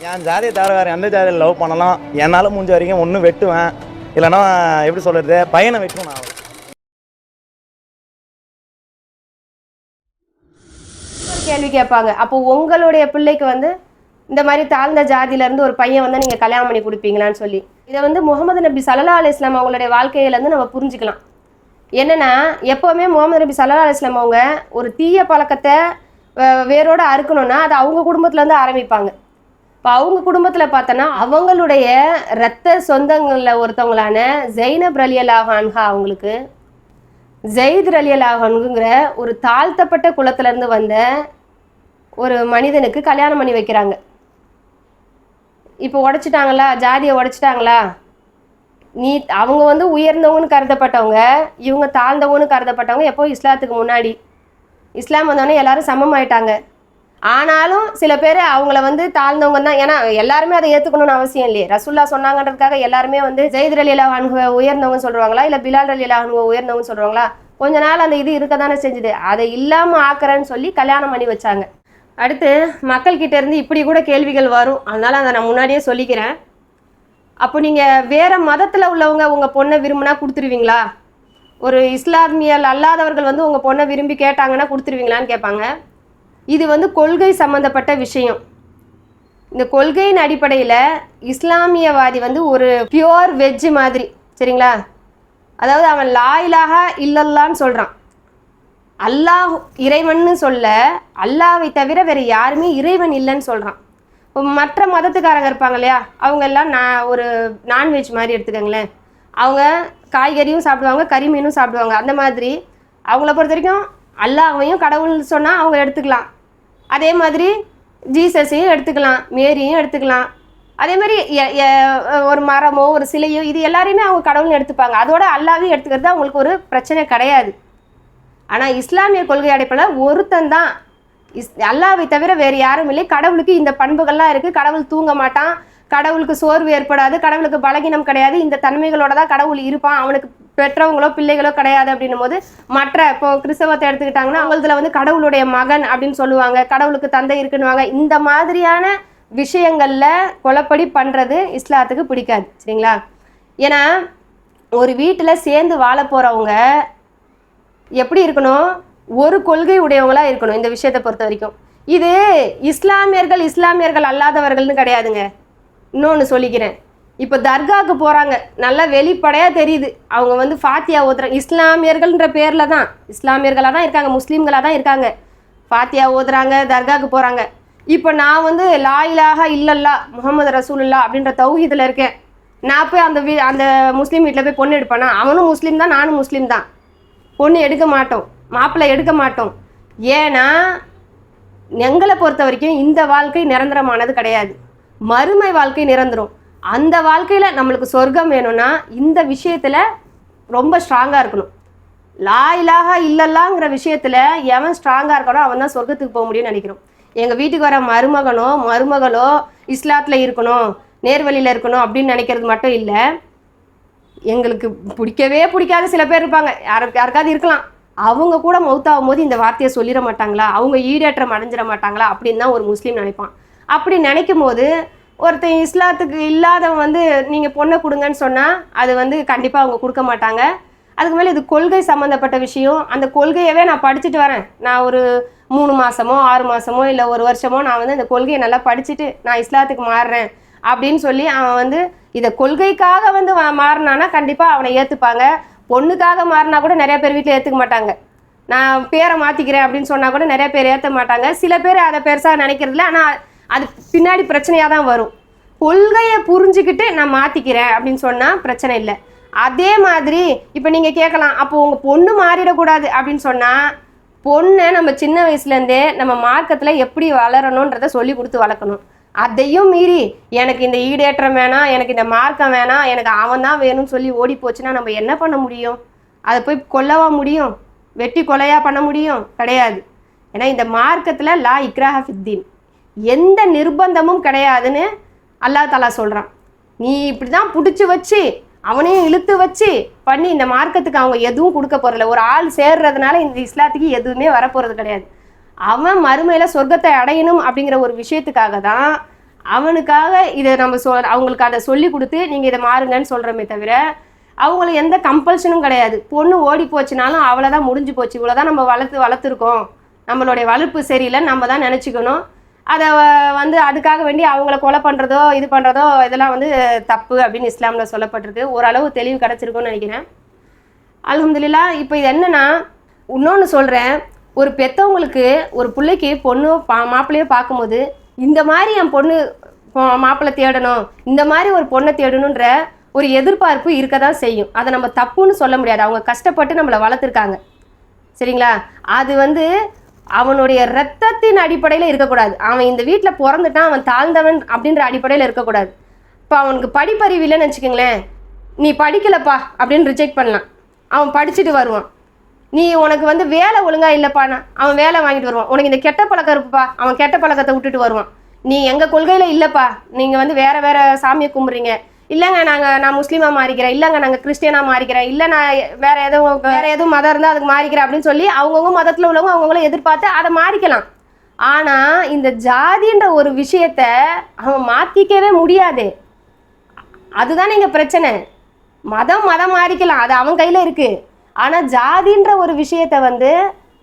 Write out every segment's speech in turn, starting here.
என் ஜாதியை தவிர வேறு எந்த ஜாதியில் லவ் பண்ணலாம்? என்னால் முடிஞ்ச வரைக்கும் ஒன்றும் வெட்டுவேன். இல்லைன்னா எப்படி சொல்கிறது பையனை வெட்டும் நான். கேள்வி கேட்பாங்க. அப்போ உங்களுடைய பிள்ளைக்கு வந்து இந்த மாதிரி தாழ்ந்த ஜாதியில இருந்து ஒரு பையன் வந்து நீங்க கல்யாணம் பண்ணி கொடுப்பீங்களான்னு சொல்லி. இதை வந்து முகமது நபி சல்லா அலி இஸ்லாம் அவங்களுடைய வாழ்க்கையில இருந்து நம்ம புரிஞ்சுக்கலாம். என்னன்னா எப்பவுமே முகமது நபி சல்லா அலி இஸ்லாம் அவங்க ஒரு தீய பழக்கத்தை அஹ், வேரோட அறுக்கணும்னா அது அவங்க குடும்பத்துல இருந்து ஆரம்பிப்பாங்க. இப்போ அவங்க குடும்பத்தில் பார்த்தோன்னா அவங்களுடைய இரத்த சொந்தங்களில் ஒருத்தவங்களான ஜெய்னப் ரலியலாகான்ஹா அவங்களுக்கு ஜெயித் ரலி ஒரு தாழ்த்தப்பட்ட குலத்திலேருந்து வந்த ஒரு மனிதனுக்கு கல்யாணம் பண்ணி வைக்கிறாங்க. இப்போ உடைச்சிட்டாங்களா? ஜாதியை உடைச்சிட்டாங்களா? நீ அவங்க வந்து உயர்ந்தவங்கன்னு கருதப்பட்டவங்க இவங்க தாழ்ந்தவங்கன்னு கருதப்பட்டவங்க எப்போ இஸ்லாத்துக்கு முன்னாடி. இஸ்லாம் வந்தோடனே எல்லாரும் சமமாயிட்டாங்க. ஆனாலும் சில பேர் அவங்கள வந்து தாழ்ந்தவங்க தான். ஏன்னா எல்லாருமே அதை ஏற்றுக்கணும்னு அவசியம் இல்லையே. ரசுல்லா சொன்னாங்கன்றதுக்காக எல்லாருமே வந்து ஜெயித் ரலீலா அனுபவ உயர்ந்தவங்க சொல்கிறாங்களா இல்லை பிலால் ரலீலா அனுபவ உயர்ந்தவங்க சொல்கிறாங்களா கொஞ்ச நாள் அந்த இது இருக்க தானே செஞ்சுது. அதை இல்லாமல் ஆக்குறேன்னு சொல்லி கல்யாணம் பண்ணி வச்சாங்க. அடுத்து மக்கள்கிட்ட இருந்து இப்படி கூட கேள்விகள் வரும். அதனால் அதை நான் முன்னாடியே சொல்லிக்கிறேன். அப்போ நீங்கள் வேறு மதத்தில் உள்ளவங்க உங்கள் பொண்ணை விரும்பினா கொடுத்துருவீங்களா? ஒரு இஸ்லாமியல் அல்லாதவர்கள் வந்து உங்கள் பொண்ணை விரும்பி கேட்டாங்கன்னா கொடுத்துருவீங்களான்னு கேட்பாங்க. இது வந்து கொள்கை சம்மந்தப்பட்ட விஷயம். இந்த கொள்கையின் அடிப்படையில் இஸ்லாமியவாதி வந்து ஒரு பியோர் வெஜ் மாதிரி சரிங்களா? அதாவது அவன் லாயிலாக இல்லல்லான்னு சொல்கிறான் அல்லாஹ் இறைவன்னு சொல்ல அல்லாவை தவிர வேறு யாருமே இறைவன் இல்லைன்னு சொல்கிறான் இப்போ மற்ற மதத்துக்காரங்க இருப்பாங்க இல்லையா? அவங்க எல்லாம் நான் ஒரு நான்வெஜ் மாதிரி எடுத்துக்கோங்களேன். அவங்க காய்கறியும் சாப்பிடுவாங்க கறி மீனும் சாப்பிடுவாங்க. அந்த மாதிரி அவங்கள பொறுத்த வரைக்கும் அல்லாஹையும் கடவுள்னு சொன்னால் அவங்க எடுத்துக்கலாம். அதே மாதிரி ஜீசஸையும் எடுத்துக்கலாம் மேரியும் எடுத்துக்கலாம். அதே மாதிரி ஒரு மரமோ ஒரு சிலையோ இது எல்லாரையுமே அவங்க கடவுள்னு எடுத்துப்பாங்க. அதோட அல்லாவையும் எடுத்துக்கிறது அவங்களுக்கு ஒரு பிரச்சனை கிடையாது. ஆனால் இஸ்லாமிய கொள்கை அடைப்பில் ஒருத்தன் தான். இஸ் அல்லாவை தவிர வேறு யாரும் இல்லை. கடவுளுக்கு இந்த பண்புகள்லாம் இருக்குது கடவுள் தூங்க மாட்டான். கடவுளுக்கு சோர்வு ஏற்படாது. கடவுளுக்கு பலகீனம் கிடையாது. இந்த தன்மைகளோட தான் கடவுள் இருப்பான். அவனுக்கு பெற்றவங்களோ பிள்ளைகளோ கிடையாது அப்படின்னும் போது மற்ற இப்போ கிறிஸ்தவத்தை எடுத்துக்கிட்டாங்கன்னா அவங்களதுல வந்து கடவுளுடைய மகன் அப்படின்னு சொல்லுவாங்க. கடவுளுக்கு தந்தை இருக்குன்னுவாங்க. இந்த மாதிரியான விஷயங்கள்ல கொலப்படி பண்றது இஸ்லாத்துக்கு பிடிக்காது. சரிங்களா? ஏன்னா ஒரு வீட்டில் சேர்ந்து வாழ போறவங்க எப்படி இருக்கணும்? ஒரு கொள்கை உடையவங்களா இருக்கணும் இந்த விஷயத்தை பொறுத்த வரைக்கும். இது இஸ்லாமியர்கள் இஸ்லாமியர்கள் அல்லாதவர்கள்னு கிடையாதுங்க. இன்னொன்று சொல்லிக்கிறேன். இப்போ தர்காவுக்கு போகிறாங்க நல்லா வெளிப்படையாக தெரியுது. அவங்க வந்து ஃபாத்தியா ஓதுறாங்க. இஸ்லாமியர்கள்ன்ற பேரில் தான். இஸ்லாமியர்களாக தான் இருக்காங்க. முஸ்லீம்களாக தான் இருக்காங்க. ஃபாத்தியா ஓதுறாங்க தர்காவுக்கு போகிறாங்க இப்போ நான் வந்து லா இல்லல்லா முகமது ரசூலுல்லா அப்படின்ற தௌஹீதில் இருக்கேன். நான் போய் அந்த வீ அந்த முஸ்லீம் வீட்டில் போய் பொண்ணு எடுப்பேனா? அவனும் முஸ்லீம் தான் நானும் முஸ்லீம் தான். பொண்ணு எடுக்க மாட்டோம். மாப்பிள்ளை எடுக்க மாட்டோம். ஏன்னா எங்களை பொறுத்த வரைக்கும் இந்த வாழ்க்கை நிரந்தரமானது கிடையாது. மறுமை வாழ்க்கை நிரந்தரம். அந்த வாழ்க்கையில் நம்மளுக்கு சொர்க்கம் வேணும்னா இந்த விஷயத்தில் ரொம்ப ஸ்ட்ராங்காக இருக்கணும். லா இலாஹா இல்லல்லாங்கிற விஷயத்தில் எவன் ஸ்ட்ராங்காக இருக்கானோ அவன் தான் சொர்க்கத்துக்கு போக முடியும்னு நினைக்கிறோம். எங்கள் வீட்டுக்கு வர மருமகனோ மருமகளோ இஸ்லாத்தில் இருக்கணும் நேர்வழியில் இருக்கணும் அப்படின்னு நினைக்கிறது மட்டும் இல்லை எங்களுக்கு பிடிக்கவே பிடிக்காத சில பேர் இருப்பாங்க. யாரு யாருக்காவது இருக்கலாம். அவங்க கூட மௌத்தாகும் போது இந்த வார்த்தையை சொல்லிட மாட்டாங்களா? அவங்க ஈடேற்றம் அடைஞ்சிட மாட்டாங்களா? அப்படின்னு தான் ஒரு முஸ்லீம் நினைப்பான். அப்படி நினைக்கும் போது ஒருத்தன் இஸ்லாத்துக்கு இல்லாதவன் வந்து நீங்கள் பொண்ணை கொடுங்கன்னு சொன்னால் அது வந்து கண்டிப்பாக அவங்க கொடுக்க மாட்டாங்க. அதுக்கு மேலே இது கொள்கை சம்மந்தப்பட்ட விஷயம். அந்த கொள்கையவே நான் படிச்சுட்டு வரேன். நான் ஒரு மூணு மாதமோ ஆறு மாதமோ இல்லை ஒரு வருஷமோ நான் வந்து இந்த கொள்கையை நல்லா படிச்சுட்டு நான் இஸ்லாத்துக்கு மாறுறேன் அப்படின்னு சொல்லி அவன் வந்து இதை கொள்கைக்காக வந்து மாறினானா கண்டிப்பாக அவனை ஏற்றுப்பாங்க பொண்ணுக்காக மாறினா கூட நிறைய பேர் வீட்டில் ஏற்றுக்க மாட்டாங்க. நான் பேரை மாற்றிக்கிறேன் அப்படின்னு சொன்னால் கூட நிறைய பேர் ஏற்ற மாட்டாங்க. சில பேர் அதை பெருசாக நினைக்கிறதில்ல ஆனால் அது பின்னாடி பிரச்சனையாக தான் வரும். கொள்கையை புரிஞ்சுக்கிட்டு நான் மாற்றிக்கிறேன் அப்படின்னு சொன்னால் பிரச்சனை இல்லை. அதே மாதிரி இப்போ நீங்கள் கேட்கலாம் அப்போ உங்கள் பொண்ணு மாறிடக்கூடாது அப்படின்னு சொன்னால் பொண்ணை நம்ம சின்ன வயசுலேருந்தே நம்ம மார்க்கத்தில் எப்படி வளரணுன்றதை சொல்லி கொடுத்து வளர்க்கணும். அதையும் மீறி எனக்கு இந்த ஈடேற்றம் வேணாம் எனக்கு இந்த மார்க்கம் வேணாம் எனக்கு அவன் தான் வேணும்னு சொல்லி ஓடி போச்சுன்னா நம்ம என்ன பண்ண முடியும்? அதை போய் கொல்லவா முடியும்? வெட்டி கொலையாக பண்ண முடியும்? கிடையாது. ஏன்னா இந்த மார்க்கத்தில் லா இக்ராஹ ஃபித்தீன் எந்த நிர்பந்தமும் கிடையாதுன்னு அல்லாஹ் தாலா சொல்கிறான் நீ இப்படி தான் பிடிச்சி வச்சு அவனையும் இழுத்து வச்சு பண்ணி இந்த மார்க்கத்துக்கு அவங்க எதுவும் கொடுக்க போகிறதில்ல ஒரு ஆள் சேர்றதுனால இந்த இஸ்லாத்துக்கு எதுவுமே வரப்போகிறது கிடையாது. அவன் மறுமையில் சொர்க்கத்தை அடையணும் அப்படிங்கிற ஒரு விஷயத்துக்காக தான் அவனுக்காக இதை நம்ம சொ அவங்களுக்கு அதை சொல்லி கொடுத்து நீங்கள் இதை மாறுங்கன்னு சொல்கிறோமே தவிர அவங்களுக்கு எந்த கம்பல்ஷனும் கிடையாது. பொண்ணு ஓடி போச்சுனாலும் அவ்வளோதான் முடிஞ்சு போச்சு. இவ்வளோதான் நம்ம வளர்த்து வளர்த்துருக்கோம். நம்மளுடைய வளர்ப்பு சரியில்லை நம்ம தான் நினச்சிக்கணும். அதை வந்து அதுக்காக வேண்டி அவங்கள கொலை பண்ணுறதோ இது பண்ணுறதோ இதெல்லாம் வந்து தப்பு அப்படின்னு இஸ்லாமில் சொல்லப்பட்டிருக்கு. ஓரளவு தெளிவு கிடச்சிருக்குன்னு நினைக்கிறேன். அலமதுல்லா இப்போ இது என்னன்னா இன்னொன்று சொல்கிறேன் ஒரு பெற்றவங்களுக்கு ஒரு பிள்ளைக்கு பொண்ணு பா மாப்பிள்ளையோ பார்க்கும்போது இந்த மாதிரி என் பொண்ணு மாப்பிள்ளை தேடணும் இந்த மாதிரி ஒரு பொண்ணை தேடணுன்ற ஒரு எதிர்பார்ப்பு இருக்க தான் செய்யும். அதை நம்ம தப்புன்னு சொல்ல முடியாது. அவங்க கஷ்டப்பட்டு நம்மளை வளர்த்துருக்காங்க. சரிங்களா? அது வந்து அவனுடைய ரத்தத்தின் அடிப்படையில் இருக்கக்கூடாது. அவன் இந்த வீட்டில் பிறந்துட்டான் அவன் தாழ்ந்தவன் அப்படின்ற அடிப்படையில் இருக்கக்கூடாது. இப்போ அவனுக்கு படிப்பறிவு இல்லைன்னு வச்சுக்கோங்களேன். நீ படிக்கலப்பா அப்படின்னு ரிஜெக்ட் பண்ணலாம். அவன் படிச்சுட்டு வருவான். நீ உனக்கு வந்து வேலை ஒழுங்காக இல்லைப்பாண்ணா அவன் வேலை வாங்கிட்டு வருவான். உனக்கு இந்த கெட்ட பழக்கம் இருக்குப்பா. அவன் கெட்ட பழக்கத்தை விட்டுட்டு வருவான். நீ எங்கள் கொள்கையில் இல்லைப்பா. நீங்கள் வந்து வேறு வேறு சாமியை கும்பிட்றீங்க. இல்லைங்க நாங்கள் நான் முஸ்லீமாக மாறிக்கிறேன். இல்லைங்க நாங்கள் கிறிஸ்டியனாக மாறிக்கிறேன். இல்லை நான் வேற எதுவும் வேற எதுவும் மதம் இருந்தால் அதுக்கு மாறிக்கிறேன் அப்படின்னு சொல்லி அவங்கவுங்க மதத்தில் உள்ளவங்க அவங்கவுங்கள எதிர்பார்த்து அதை மாறிக்கலாம். ஆனால் இந்த ஜாதின்ற ஒரு விஷயத்த அவன் மாற்றிக்கவே முடியாது. அதுதான் இங்க பிரச்சனை. மதம் மதம் மாறிக்கலாம். அது அவன் கையில் இருக்குது ஆனால் ஜாதின்ற ஒரு விஷயத்த வந்து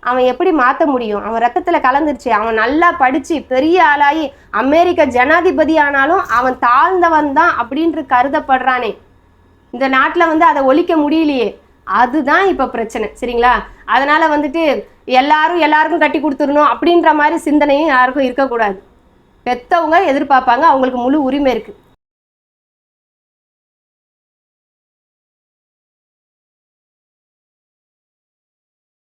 அவன் எப்படி மாற்ற முடியும்? அவன் ரத்தத்தில் கலந்துருச்சு. அவன் நல்லா படித்து பெரிய ஆளாகி அமெரிக்க ஜனாதிபதி ஆனாலும் அவன் தாழ்ந்தவன் தான் அப்படின்ற கருதப்படுறானே. இந்த நாட்டில் வந்து அதை ஒழிக்க முடியலையே. அதுதான் இப்போ பிரச்சனை. சரிங்களா? அதனால் வந்துட்டு எல்லாரும் எல்லாருக்கும் கட்டி கொடுத்துடணும் அப்படின்ற மாதிரி சிந்தனையும் யாருக்கும் இருக்கக்கூடாது. பெற்றவங்க எதிர்பார்ப்பாங்க. அவங்களுக்கு முழு உரிமை இருக்குது